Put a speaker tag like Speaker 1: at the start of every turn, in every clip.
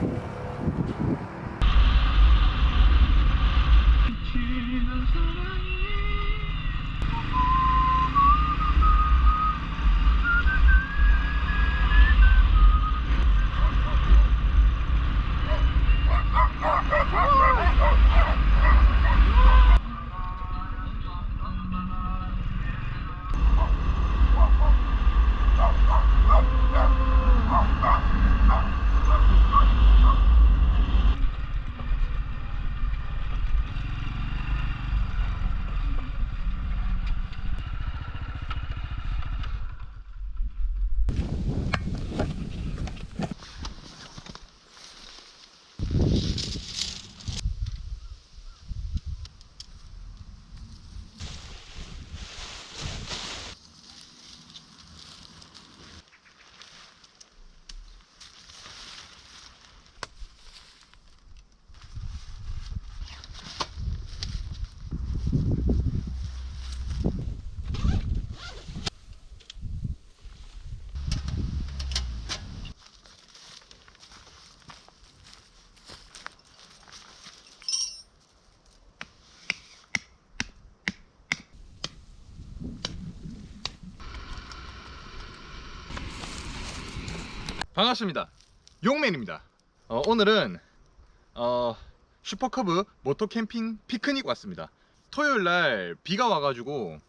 Speaker 1: Thank you. 반갑습니다. 용맨입니다. 어, 오늘은 어, 슈퍼커브 모토 캠핑 피크닉 왔습니다. 토요일 날 비가 와가지고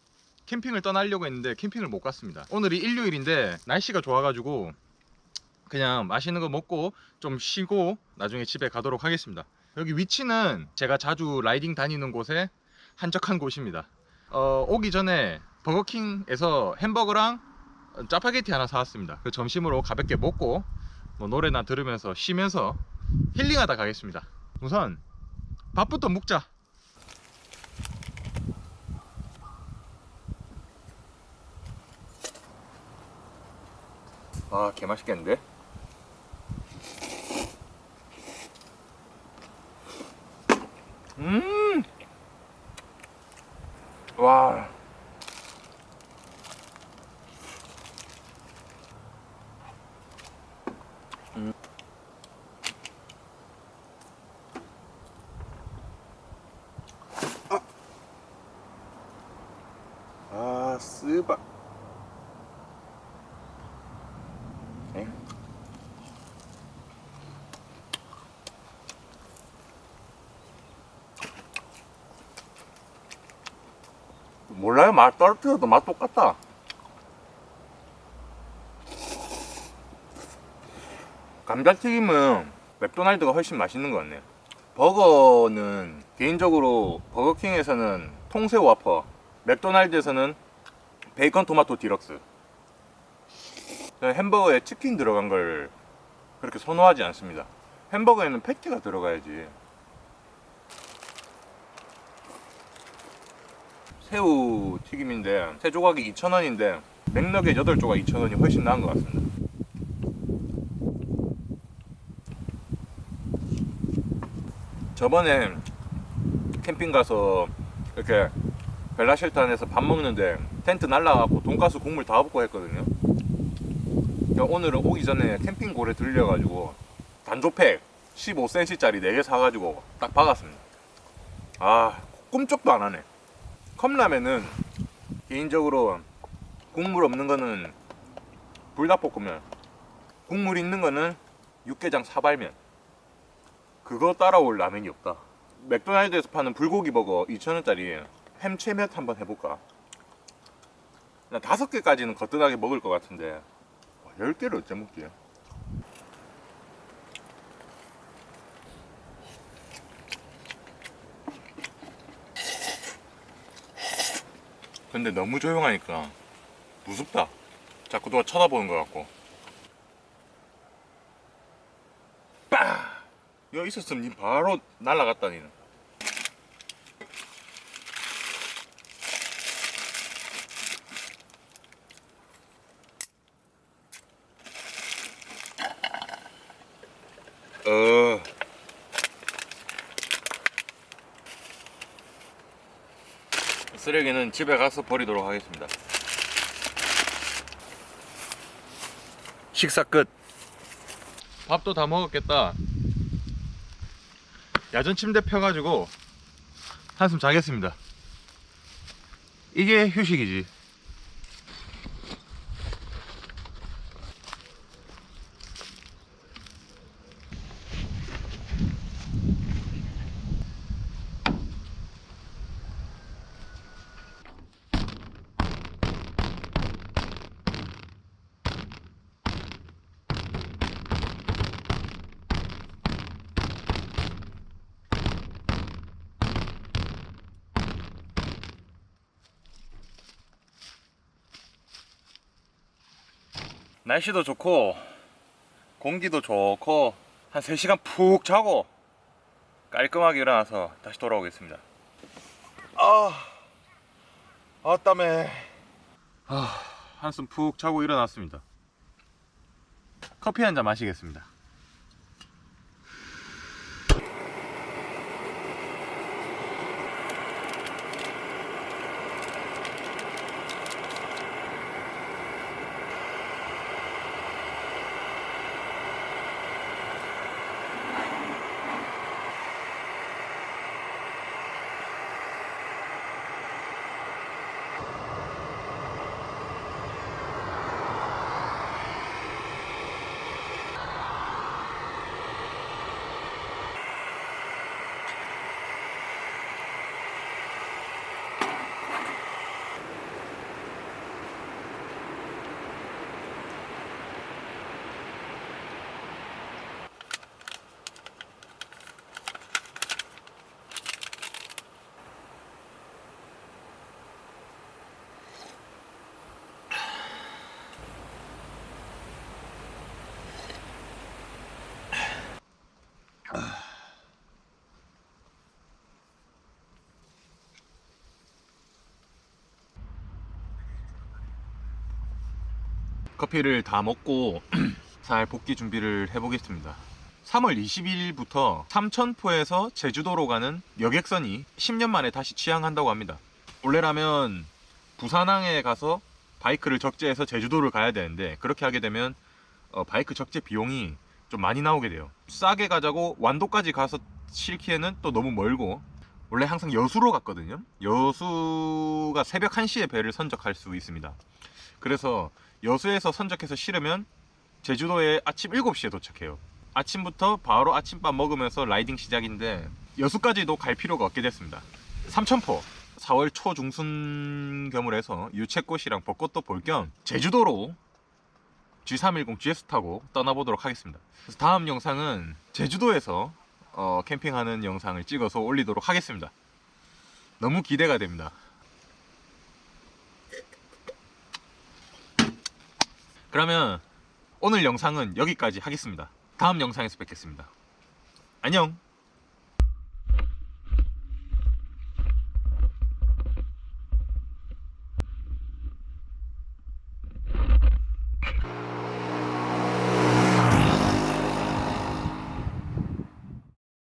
Speaker 1: 캠핑을 떠나려고 했는데 캠핑을 못 갔습니다. 오늘이 일요일인데 날씨가 좋아가지고 그냥 맛있는 거 먹고 좀 쉬고 나중에 집에 가도록 하겠습니다. 여기 위치는 제가 자주 라이딩 다니는 곳에 한적한 곳입니다. 어, 오기 전에 버거킹에서 햄버거랑 짜파게티 하나 사왔습니다. 그 점심으로 가볍게 먹고 뭐 노래나 들으면서 쉬면서 힐링하다 가겠습니다. 우선 밥부터 먹자. 아, 개 맛있겠는데? 음! 와. 아, 쓰바. 에? 몰라요. 맛 떨어뜨려도 맛 똑같다. 감자튀김은 맥도날드가 훨씬 맛있는 것 같네요. 버거는 개인적으로 버거킹에서는 통새우 와퍼, 맥도날드에서는 베이컨 토마토 디럭스. 햄버거에 치킨 들어간 걸 그렇게 선호하지 않습니다. 햄버거에는 패티가 들어가야지. 새우 튀김인데 세 조각이 2,000원인데 맥너겟 8조각 2,000원이 훨씬 나은 것 같습니다. 저번에 캠핑 가서 이렇게 벨라쉘터 안에서 밥 먹는데 텐트 날라가고 돈가스 국물 다 붓고 했거든요. 그러니까 오늘은 오기 전에 캠핑골에 들려가지고 단조팩 15cm짜리 4개 사가지고 딱 박았습니다. 아 꿈쩍도 안 하네. 컵라면은 개인적으로 국물 없는 거는 불닭볶음면, 국물 있는 거는 육개장 사발면. 그거 따라올 라면이 없다. 맥도날드에서 파는 불고기 버거 2,000원짜리 햄 채몇 한번 해볼까? 나 다섯 개까지는 거뜬하게 먹을 것 같은데 와, 열 개를 어째 먹지? 근데 너무 조용하니까 무섭다. 자꾸 누가 쳐다보는 것 같고. 빠! 여기 있었으면 니 바로 날라갔다 니는. 어. 쓰레기는 집에 가서 버리도록 하겠습니다. 식사 끝. 밥도 다 먹었겠다. 야전 침대 펴가지고 한숨 자겠습니다. 이게 휴식이지. 날씨도 좋고 공기도 좋고 한 3시간 푹 자고 깔끔하게 일어나서 다시 돌아오겠습니다. 아, 아 땀에. 아, 한숨 푹 자고 일어났습니다. 커피 한 잔 마시겠습니다. 커피를 다 먹고 잘 복귀 준비를 해보겠습니다. 3월 22일부터 삼천포에서 제주도로 가는 여객선이 10년 만에 다시 취항한다고 합니다. 원래라면 부산항에 가서 바이크를 적재해서 제주도를 가야 되는데 그렇게 하게 되면 어, 바이크 적재 비용이 좀 많이 나오게 돼요. 싸게 가자고 완도까지 가서 실기에는 또 너무 멀고 원래 항상 여수로 갔거든요. 여수가 새벽 1시에 배를 선적할 수 있습니다. 그래서 여수에서 선적해서 실으면 제주도에 아침 7시에 도착해요. 아침부터 바로 아침밥 먹으면서 라이딩 시작인데 여수까지도 갈 필요가 없게 됐습니다. 삼천포 4월 초 중순경을 해서 유채꽃이랑 벚꽃도 볼 겸 제주도로 G310 GS 타고 떠나보도록 하겠습니다. 그래서 다음 영상은 제주도에서 어, 캠핑하는 영상을 찍어서 올리도록 하겠습니다. 너무 기대가 됩니다. 그러면 오늘 영상은 여기까지 하겠습니다. 다음 영상에서 뵙겠습니다. 안녕!